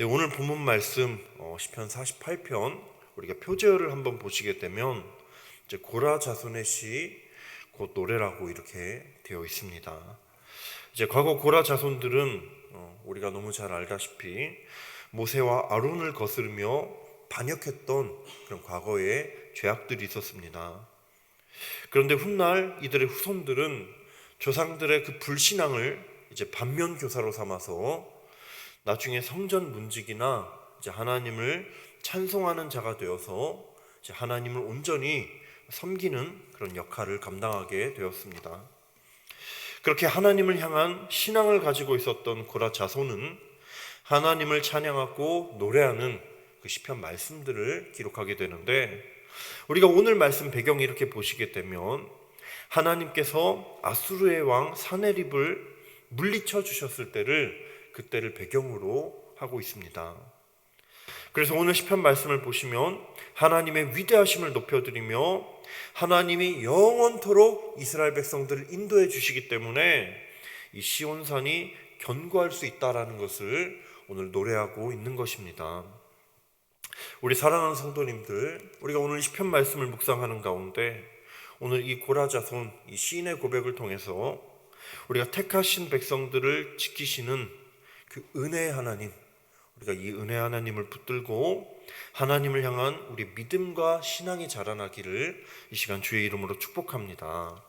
네, 오늘 본문 말씀 어, 시편 48편 우리가 표제어를 한번 보시게 되면 이제 고라 자손의 시 곧 노래라고 이렇게 되어 있습니다. 이제 과거 고라 자손들은 어, 우리가 너무 잘 알다시피 모세와 아론을 거스르며 반역했던 그런 과거의 죄악들이 있었습니다. 그런데 훗날 이들의 후손들은 조상들의 그 불신앙을 이제 반면 교사로 삼아서 나중에 성전 문직이나 이제 하나님을 찬송하는 자가 되어서 이제 하나님을 온전히 섬기는 그런 역할을 감당하게 되었습니다. 그렇게 하나님을 향한 신앙을 가지고 있었던 고라 자손은 하나님을 찬양하고 노래하는 그 시편 말씀들을 기록하게 되는데 우리가 오늘 말씀 배경 이렇게 보시게 되면 하나님께서 아수르의 왕 사네립을 물리쳐 주셨을 때를 그때를 배경으로 하고 있습니다. 그래서 오늘 시편 말씀을 보시면 하나님의 위대하심을 높여드리며 하나님이 영원토록 이스라엘 백성들을 인도해 주시기 때문에 이 시온산이 견고할 수 있다라는 것을 오늘 노래하고 있는 것입니다. 우리 사랑하는 성도님들, 우리가 오늘 시편 말씀을 묵상하는 가운데 오늘 이 고라자손 이 시인의 고백을 통해서 우리가 택하신 백성들을 지키시는 그 은혜의 하나님, 우리가 이 은혜 하나님을 붙들고 하나님을 향한 우리 믿음과 신앙이 자라나기를 이 시간 주의 이름으로 축복합니다.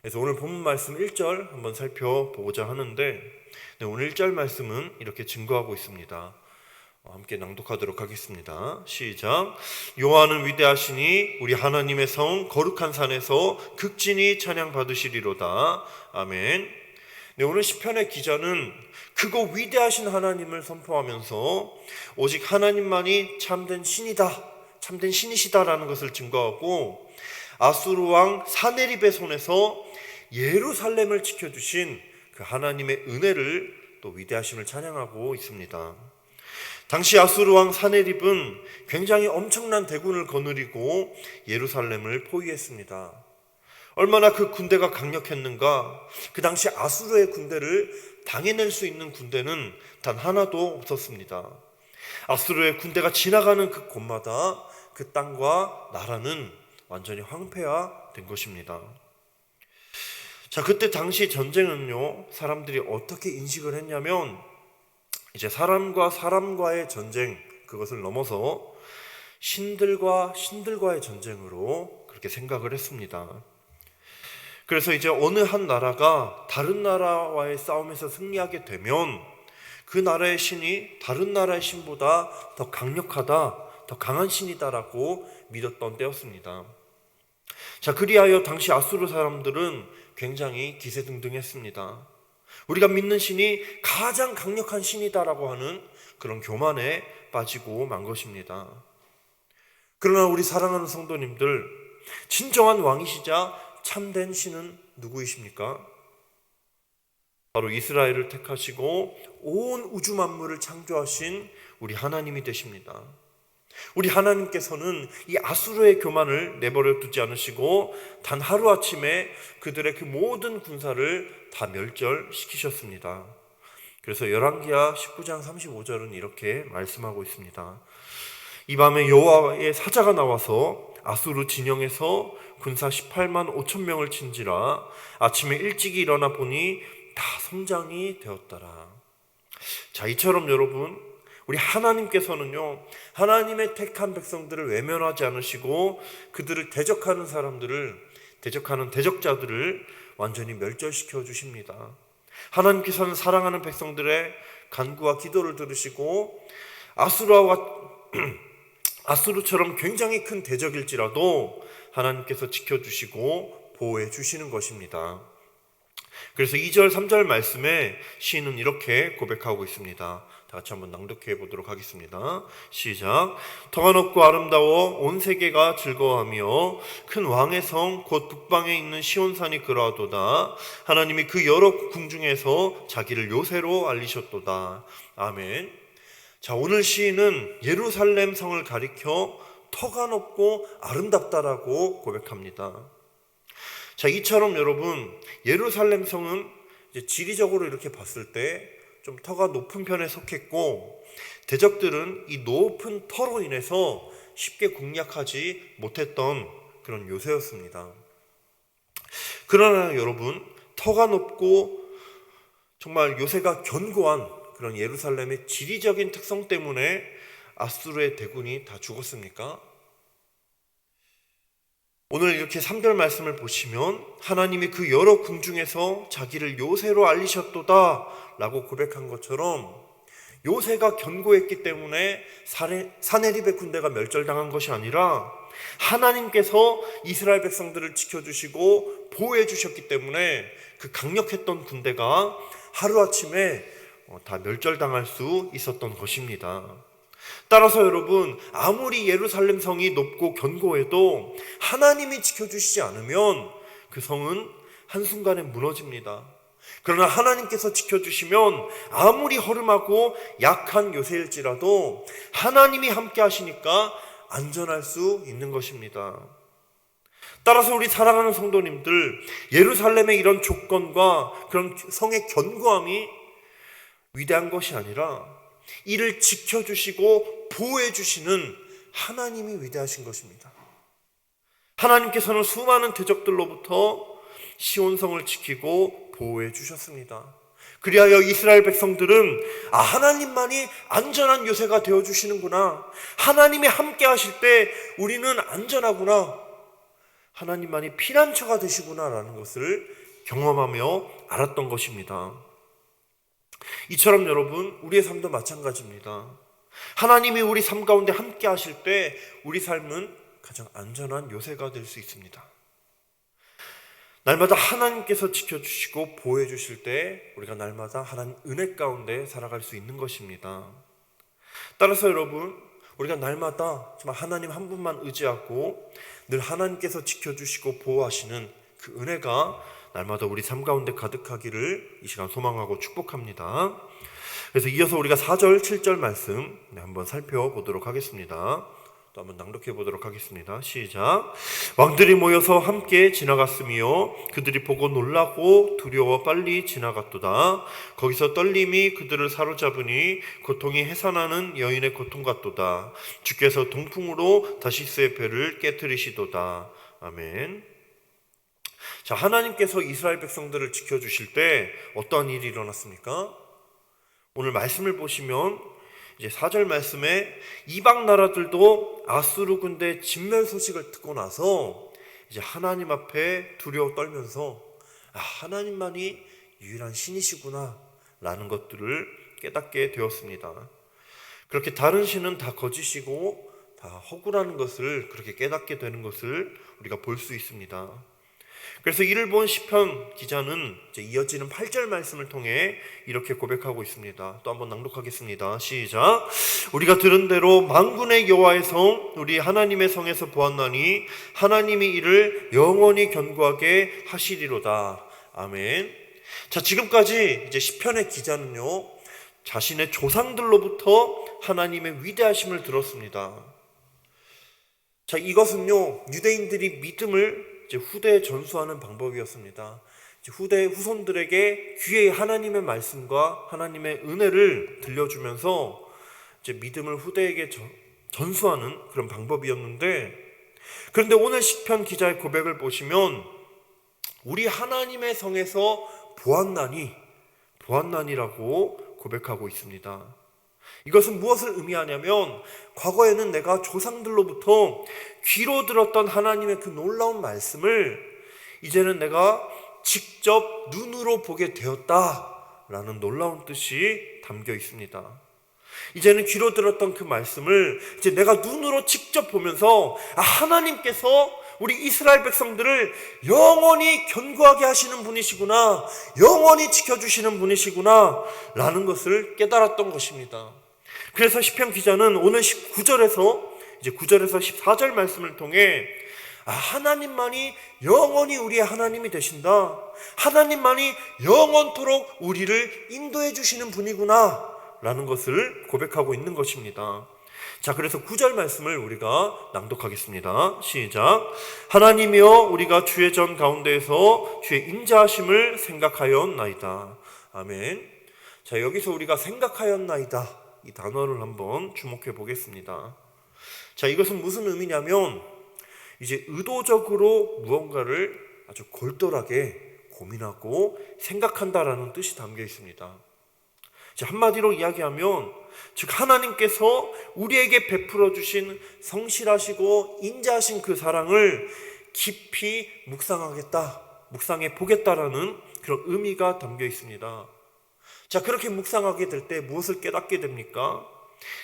그래서 오늘 본문 말씀 1절 한번 살펴보고자 하는데 네, 오늘 1절 말씀은 이렇게 증거하고 있습니다. 어, 함께 낭독하도록 하겠습니다. 시작. 여호와는 위대하시니 우리 하나님의 성 거룩한 산에서 극진히 찬양 받으시리로다. 아멘. 네, 오늘 시편의 기자는 크고 위대하신 하나님을 선포하면서 오직 하나님만이 참된 신이다, 참된 신이시다라는 것을 증거하고 아수르 왕 사네립의 손에서 예루살렘을 지켜주신 그 하나님의 은혜를 또 위대하심을 찬양하고 있습니다. 당시 아수르 왕 사네립은 굉장히 엄청난 대군을 거느리고 예루살렘을 포위했습니다. 얼마나 그 군대가 강력했는가? 그 당시 아수르의 군대를 당해낼 수 있는 군대는 단 하나도 없었습니다. 아수르의 군대가 지나가는 그 곳마다 그 땅과 나라는 완전히 황폐화된 것입니다. 자, 그때 당시 전쟁은요, 사람들이 어떻게 인식을 했냐면, 이제 사람과 사람과의 전쟁, 그것을 넘어서 신들과 신들과의 전쟁으로 그렇게 생각을 했습니다. 그래서 이제 어느 한 나라가 다른 나라와의 싸움에서 승리하게 되면 그 나라의 신이 다른 나라의 신보다 더 강력하다, 더 강한 신이다라고 믿었던 때였습니다. 자, 그리하여 당시 아수르 사람들은 굉장히 기세등등했습니다. 우리가 믿는 신이 가장 강력한 신이다라고 하는 그런 교만에 빠지고 만 것입니다. 그러나 우리 사랑하는 성도님들, 진정한 왕이시자 참된 신은 누구이십니까? 바로 이스라엘을 택하시고 온 우주 만물을 창조하신 우리 하나님이 되십니다. 우리 하나님께서는 이 아수르의 교만을 내버려 두지 않으시고 단 하루아침에 그들의 그 모든 군사를 다 멸절시키셨습니다. 그래서 열왕기하 19장 35절은 이렇게 말씀하고 있습니다. 이 밤에 여호와의 사자가 나와서 아수르 진영에서 군사 18만 5천 명을 친지라 아침에 일찍이 일어나 보니 다 성장이 되었더라. 자, 이처럼 여러분 우리 하나님께서는요, 하나님의 택한 백성들을 외면하지 않으시고 그들을 대적하는 사람들을, 대적하는 대적자들을 완전히 멸절시켜 주십니다. 하나님께서는 사랑하는 백성들의 간구와 기도를 들으시고 아수르와 아수르처럼 굉장히 큰 대적일지라도 하나님께서 지켜주시고 보호해 주시는 것입니다. 그래서 2절, 3절 말씀에 시인은 이렇게 고백하고 있습니다. 다 같이 한번 낭독해 보도록 하겠습니다. 시작. 터가 높고 아름다워 온 세계가 즐거워하며 큰 왕의 성 곧 북방에 있는 시온산이 그러하도다. 하나님이 그 여러 궁중에서 자기를 요새로 알리셨도다. 아멘. 자, 오늘 시인은 예루살렘 성을 가리켜 터가 높고 아름답다라고 고백합니다. 자, 이처럼 여러분, 예루살렘 성은 지리적으로 이렇게 봤을 때 좀 터가 높은 편에 속했고 대적들은 이 높은 터로 인해서 쉽게 공략하지 못했던 그런 요새였습니다. 그러나 여러분 터가 높고 정말 요새가 견고한 그런 예루살렘의 지리적인 특성 때문에 아수르의 대군이 다 죽었습니까? 오늘 이렇게 3절 말씀을 보시면 하나님이 그 여러 궁 중에서 자기를 요새로 알리셨도다 라고 고백한 것처럼 요새가 견고했기 때문에 사레, 사네립의 군대가 멸절당한 것이 아니라 하나님께서 이스라엘 백성들을 지켜주시고 보호해 주셨기 때문에 그 강력했던 군대가 하루아침에 어, 다 멸절당할 수 있었던 것입니다. 따라서 여러분, 아무리 예루살렘 성이 높고 견고해도 하나님이 지켜주시지 않으면 그 성은 한순간에 무너집니다. 그러나 하나님께서 지켜주시면 아무리 허름하고 약한 요새일지라도 하나님이 함께 하시니까 안전할 수 있는 것입니다. 따라서 우리 사랑하는 성도님들, 예루살렘의 이런 조건과 그런 성의 견고함이 위대한 것이 아니라 이를 지켜주시고 보호해주시는 하나님이 위대하신 것입니다. 하나님께서는 수많은 대적들로부터 시온성을 지키고 보호해 주셨습니다. 그리하여 이스라엘 백성들은 아 하나님만이 안전한 요새가 되어 주시는구나. 하나님이 함께 하실 때 우리는 안전하구나. 하나님만이 피난처가 되시구나라는 것을 경험하며 알았던 것입니다. 이처럼 여러분, 우리의 삶도 마찬가지입니다. 하나님이 우리 삶 가운데 함께 하실 때 우리 삶은 가장 안전한 요새가 될 수 있습니다. 날마다 하나님께서 지켜주시고 보호해 주실 때 우리가 날마다 하나님 은혜 가운데 살아갈 수 있는 것입니다. 따라서 여러분, 우리가 날마다 정말 하나님 한 분만 의지하고 늘 하나님께서 지켜주시고 보호하시는 그 은혜가 날마다 우리 삶 가운데 가득하기를 이 시간 소망하고 축복합니다. 그래서 이어서 우리가 4절, 7절 말씀 네, 한번 살펴보도록 하겠습니다. 또 한번 낭독해 보도록 하겠습니다. 시작. 왕들이 모여서 함께 지나갔으며 그들이 보고 놀라고 두려워 빨리 지나갔도다. 거기서 떨림이 그들을 사로잡으니 고통이 해산하는 여인의 고통 같도다. 주께서 동풍으로 다시스의 배를 깨뜨리시도다. 아멘. 자, 하나님께서 이스라엘 백성들을 지켜주실 때 어떤 일이 일어났습니까? 오늘 말씀을 보시면 이제 4절 말씀에 이방 나라들도 아수르 군대 진멸 소식을 듣고 나서 이제 하나님 앞에 두려워 떨면서 아, 하나님만이 유일한 신이시구나 라는 것들을 깨닫게 되었습니다. 그렇게 다른 신은 다 거짓이고 다 허구라는 것을 그렇게 깨닫게 되는 것을 우리가 볼 수 있습니다. 그래서 이를 본 시편 기자는 이어지는 8절 말씀을 통해 이렇게 고백하고 있습니다. 또 한번 낭독하겠습니다. 시작. 우리가 들은 대로 만군의 여호와의 성 우리 하나님의 성에서 보았나니 하나님이 이를 영원히 견고하게 하시리로다. 아멘. 자, 지금까지 이제 시편의 기자는요. 자신의 조상들로부터 하나님의 위대하심을 들었습니다. 자, 이것은요. 유대인들이 믿음을 후대에 전수하는 방법이었습니다. 후대 후손들에게 귀의 하나님의 말씀과 하나님의 은혜를 들려주면서 이제 믿음을 후대에게 전수하는 그런 방법이었는데 그런데 오늘 시편 기자의 고백을 보시면 우리 하나님의 성에서 보았나니 보았나니라고 고백하고 있습니다. 이것은 무엇을 의미하냐면 과거에는 내가 조상들로부터 귀로 들었던 하나님의 그 놀라운 말씀을 이제는 내가 직접 눈으로 보게 되었다라는 놀라운 뜻이 담겨 있습니다. 이제는 귀로 들었던 그 말씀을 이제 내가 눈으로 직접 보면서 아, 하나님께서 우리 이스라엘 백성들을 영원히 견고하게 하시는 분이시구나, 영원히 지켜주시는 분이시구나, 라는 것을 깨달았던 것입니다. 그래서 시편 기자는 오늘 19절에서 이제 9절에서 14절 말씀을 통해 아, 하나님만이 영원히 우리의 하나님이 되신다. 하나님만이 영원토록 우리를 인도해 주시는 분이구나. 라는 것을 고백하고 있는 것입니다. 자, 그래서 9절 말씀을 우리가 낭독하겠습니다. 시작. 하나님이여 우리가 주의 전 가운데에서 주의 인자하심을 생각하였나이다. 아멘. 자, 여기서 우리가 생각하였나이다. 이 단어를 한번 주목해 보겠습니다. 자, 이것은 무슨 의미냐면 이제 의도적으로 무언가를 아주 골똘하게 고민하고 생각한다라는 뜻이 담겨 있습니다. 자, 한마디로 이야기하면 즉 하나님께서 우리에게 베풀어 주신 성실하시고 인자하신 그 사랑을 깊이 묵상하겠다, 묵상해 보겠다라는 그런 의미가 담겨 있습니다. 자, 그렇게 묵상하게 될 때 무엇을 깨닫게 됩니까?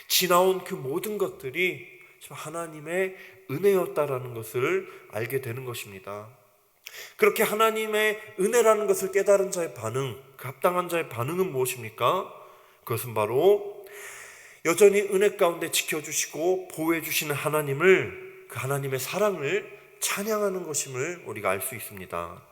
지나온 그 모든 것들이 하나님의 은혜였다라는 것을 알게 되는 것입니다. 그렇게 하나님의 은혜라는 것을 깨달은 자의 반응, 그 합당한 자의 반응은 무엇입니까? 그것은 바로 여전히 은혜 가운데 지켜주시고 보호해주시는 하나님을, 그 하나님의 사랑을 찬양하는 것임을 우리가 알 수 있습니다.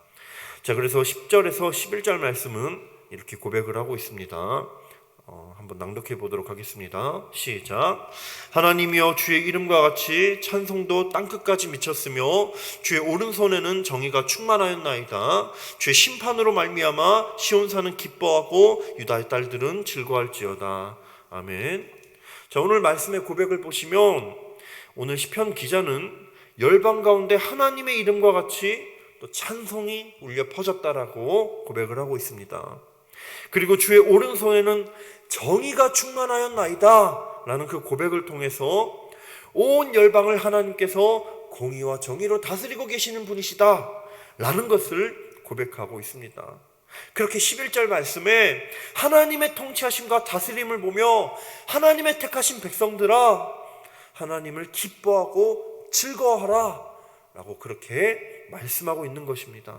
자, 그래서 10절에서 11절 말씀은 이렇게 고백을 하고 있습니다. 어, 한번 낭독해 보도록 하겠습니다. 시작. 하나님이여 주의 이름과 같이 찬송도 땅끝까지 미쳤으며 주의 오른손에는 정의가 충만하였나이다. 주의 심판으로 말미암아 시온산은 기뻐하고 유다의 딸들은 즐거할지어다. 아멘. 자, 오늘 말씀의 고백을 보시면 오늘 시편 기자는 열방 가운데 하나님의 이름과 같이 또 찬송이 울려 퍼졌다라고 고백을 하고 있습니다. 그리고 주의 오른손에는 정의가 충만하였나이다. 라는 그 고백을 통해서 온 열방을 하나님께서 공의와 정의로 다스리고 계시는 분이시다. 라는 것을 고백하고 있습니다. 그렇게 11절 말씀에 하나님의 통치하심과 다스림을 보며 하나님의 택하신 백성들아 하나님을 기뻐하고 즐거워하라 라고 그렇게 말씀하고 있는 것입니다.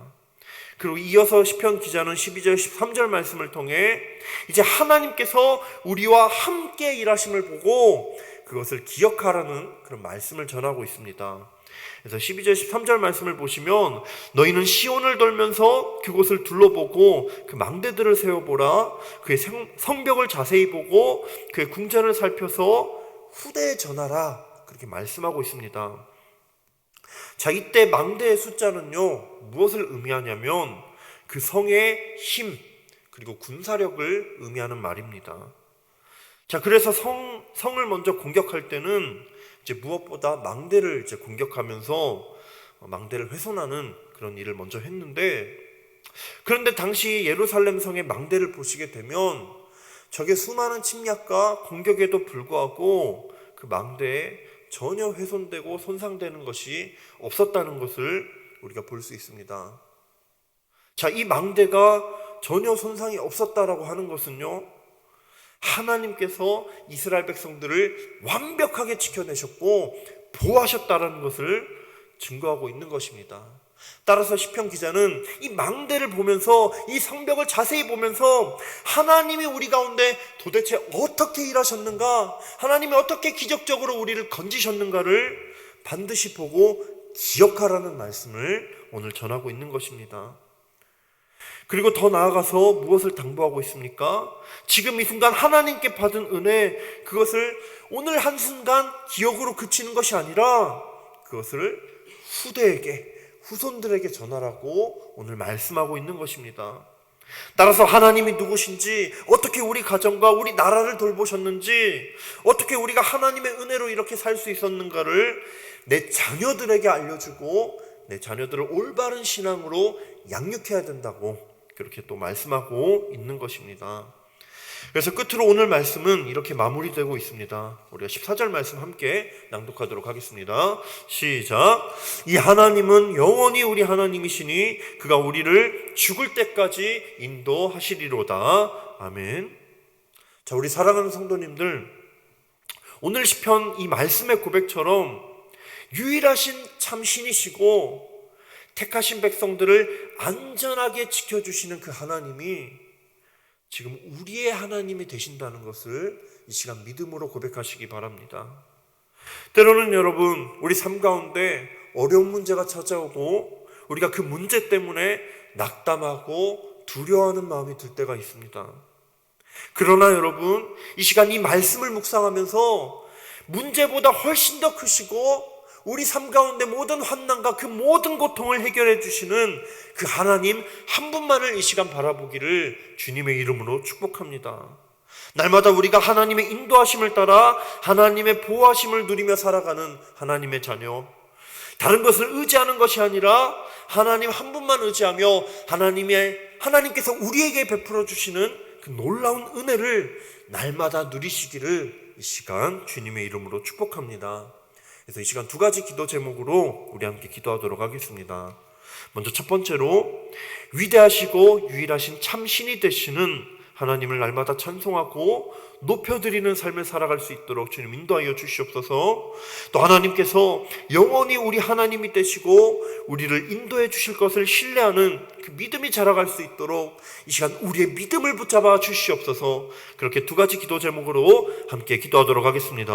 그리고 이어서 시편 기자는 12절 13절 말씀을 통해 이제 하나님께서 우리와 함께 일하심을 보고 그것을 기억하라는 그런 말씀을 전하고 있습니다. 그래서 12절 13절 말씀을 보시면 너희는 시온을 돌면서 그곳을 둘러보고 그 망대들을 세워보라 그의 성벽을 자세히 보고 그의 궁전을 살펴서 후대에 전하라 그렇게 말씀하고 있습니다. 자, 이때 망대의 숫자는요, 무엇을 의미하냐면 그 성의 힘, 그리고 군사력을 의미하는 말입니다. 자, 그래서 성, 성을 먼저 공격할 때는 이제 무엇보다 망대를 이제 공격하면서 망대를 훼손하는 그런 일을 먼저 했는데, 그런데 당시 예루살렘 성의 망대를 보시게 되면 적의 수많은 침략과 공격에도 불구하고 그 망대에 전혀 훼손되고 손상되는 것이 없었다는 것을 우리가 볼 수 있습니다. 자, 이 망대가 전혀 손상이 없었다라고 하는 것은요. 하나님께서 이스라엘 백성들을 완벽하게 지켜내셨고 보호하셨다라는 것을 증거하고 있는 것입니다. 따라서 시편 기자는 이 망대를 보면서 이 성벽을 자세히 보면서 하나님이 우리 가운데 도대체 어떻게 일하셨는가? 하나님이 어떻게 기적적으로 우리를 건지셨는가를 반드시 보고 기억하라는 말씀을 오늘 전하고 있는 것입니다. 그리고 더 나아가서 무엇을 당부하고 있습니까? 지금 이 순간 하나님께 받은 은혜, 그것을 오늘 한순간 기억으로 그치는 것이 아니라 그것을 후대에게 후손들에게 전하라고 오늘 말씀하고 있는 것입니다. 따라서 하나님이 누구신지, 어떻게 우리 가정과 우리 나라를 돌보셨는지, 어떻게 우리가 하나님의 은혜로 이렇게 살 수 있었는가를 내 자녀들에게 알려주고, 내 자녀들을 올바른 신앙으로 양육해야 된다고 그렇게 또 말씀하고 있는 것입니다. 그래서 끝으로 오늘 말씀은 이렇게 마무리되고 있습니다. 우리가 14절 말씀 함께 낭독하도록 하겠습니다. 시작. 이 하나님은 영원히 우리 하나님이시니 그가 우리를 죽을 때까지 인도하시리로다. 아멘. 자, 우리 사랑하는 성도님들, 오늘 시편 이 말씀의 고백처럼 유일하신 참신이시고 택하신 백성들을 안전하게 지켜주시는 그 하나님이 지금 우리의 하나님이 되신다는 것을 이 시간 믿음으로 고백하시기 바랍니다. 때로는 여러분, 우리 삶 가운데 어려운 문제가 찾아오고 우리가 그 문제 때문에 낙담하고 두려워하는 마음이 들 때가 있습니다. 그러나 여러분, 이 시간 이 말씀을 묵상하면서 문제보다 훨씬 더 크시고 우리 삶 가운데 모든 환난과 그 모든 고통을 해결해 주시는 그 하나님 한 분만을 이 시간 바라보기를 주님의 이름으로 축복합니다. 날마다 우리가 하나님의 인도하심을 따라 하나님의 보호하심을 누리며 살아가는 하나님의 자녀. 다른 것을 의지하는 것이 아니라 하나님 한 분만 의지하며 하나님의 하나님께서 우리에게 베풀어 주시는 그 놀라운 은혜를 날마다 누리시기를 이 시간 주님의 이름으로 축복합니다. 그래서 이 시간 두 가지 기도 제목으로 우리 함께 기도하도록 하겠습니다. 먼저 첫 번째로 위대하시고 유일하신 참 신이 되시는 하나님을 날마다 찬송하고 높여드리는 삶을 살아갈 수 있도록 주님 인도하여 주시옵소서. 또 하나님께서 영원히 우리 하나님이 되시고 우리를 인도해 주실 것을 신뢰하는 그 믿음이 자라갈 수 있도록 이 시간 우리의 믿음을 붙잡아 주시옵소서. 그렇게 두 가지 기도 제목으로 함께 기도하도록 하겠습니다.